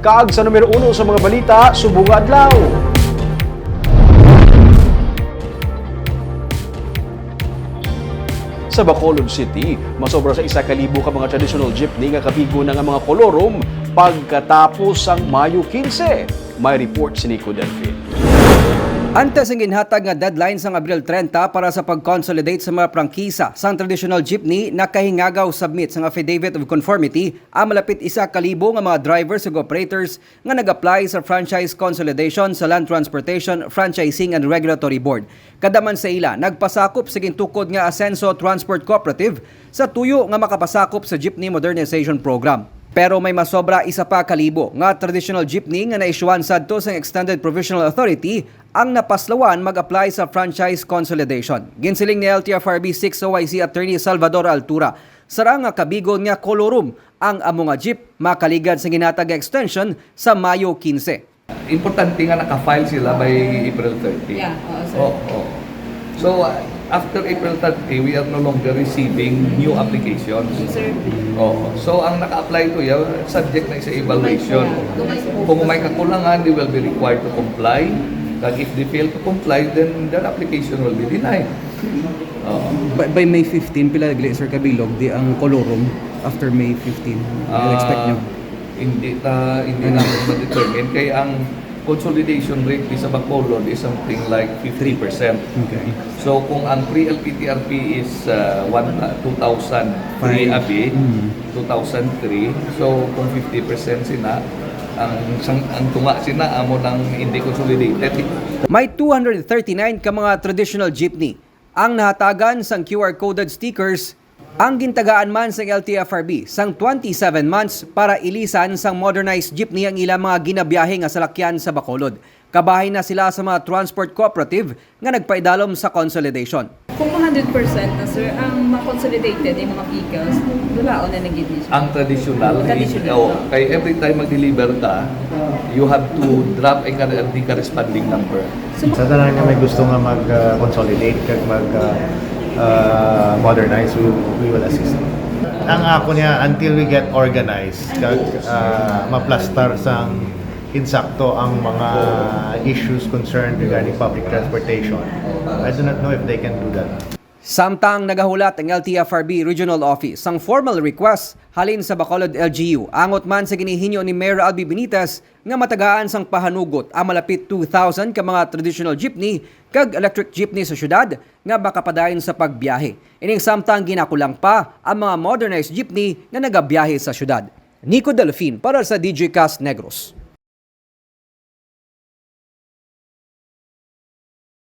Kaag sa numero uno sa mga balita, subong adlaw. Sa Bacolod City, masobra sa isa kalibo ka mga traditional jeepney nga kabigo na mga kolorum pagkatapos ang Mayo 15. May report si Nico Delfin. Antes ang ginhatag nga deadline sang Abril 30 para sa pag-consolidate sa mga prangkisa sang traditional jeepney na kahingagaw submit sang affidavit of conformity ang malapit isa kalibo nga mga drivers ug operators nga nag-apply sa franchise consolidation sa Land Transportation Franchising and Regulatory Board. Kadaman sa ila, nagpasakop sa gintukod nga Asenso Transport Cooperative sa tuyo nga makapasakop sa Jeepney Modernization Program. Pero may masobra isa pa kalibo nga traditional jeepney nga naisyuan sadto sa Extended Provisional Authority ang napaslawan mag-apply sa franchise consolidation. Ginsiling ni LTFRB 6 OIC Attorney Salvador Altura, sara nga kabigon nga kolorum ang amo nga jeep makaligad sa ginatag extension sa Mayo 15. importante nga naka-file sila by April 30. Yeah, oo. Oo, oo. So, uh, after April 30, we are no longer receiving new applications. Sir, Oo. So, ang naka-apply to yan, subject na sa evaluation. Kung may kakulangan, they will be required to comply. And if they fail to comply, then their application will be denied. Oo. By, by May 15, pila nagli Sir Kabilog, di ang kolorum after May 15. Ah, hindi ta hindi namin ma-determine kaya ang consolidation rate di sa Bacolod is something like 50%. Okay. So kung ang pre-LPTRP is uh, one, uh, 2003 Five. abi, Mm. 2003, so kung 50% sina, ang, sang, ang tunga sina amo ng hindi consolidated. May 239 ka mga traditional jeepney. Ang nahatagan sang QR-coded stickers ang gintagaan man sa LTFRB sang 27 months para ilisan sang modernized jeepney ang ilang mga ginabiyahe nga salakyan sa Bacolod. Kabahay na sila sa mga transport cooperative nga nagpaidalom sa consolidation. kung 100% na sir, ang ma-consolidated yung mga vehicles, wala o na nag. Ang traditional, Traditional. oh, kay every time mag-deliver ka, you have to drop a, the corresponding number. Sa tanan nga may gusto nga mag-consolidate kag mag-modernize, we, we will assist. Ang ako niya, until we get organized, kag uh, maplastar sang insakto ang mga issues concerned regarding public transportation, I do not know if they can do that. Samtang nagahulat ang LTFRB Regional Office ang formal request halin sa Bacolod LGU angot man sa ginihinyo ni Mayor Albi Benitez nga matagaan sang pahanugot ang malapit 2,000 ka mga traditional jeepney kag electric jeepney sa syudad nga makapadayon sa pagbiyahe. Ining samtang ginakulang pa ang mga modernized jeepney nga nagabiyahe sa syudad. Nico Delfin para sa DJ Cast Negros.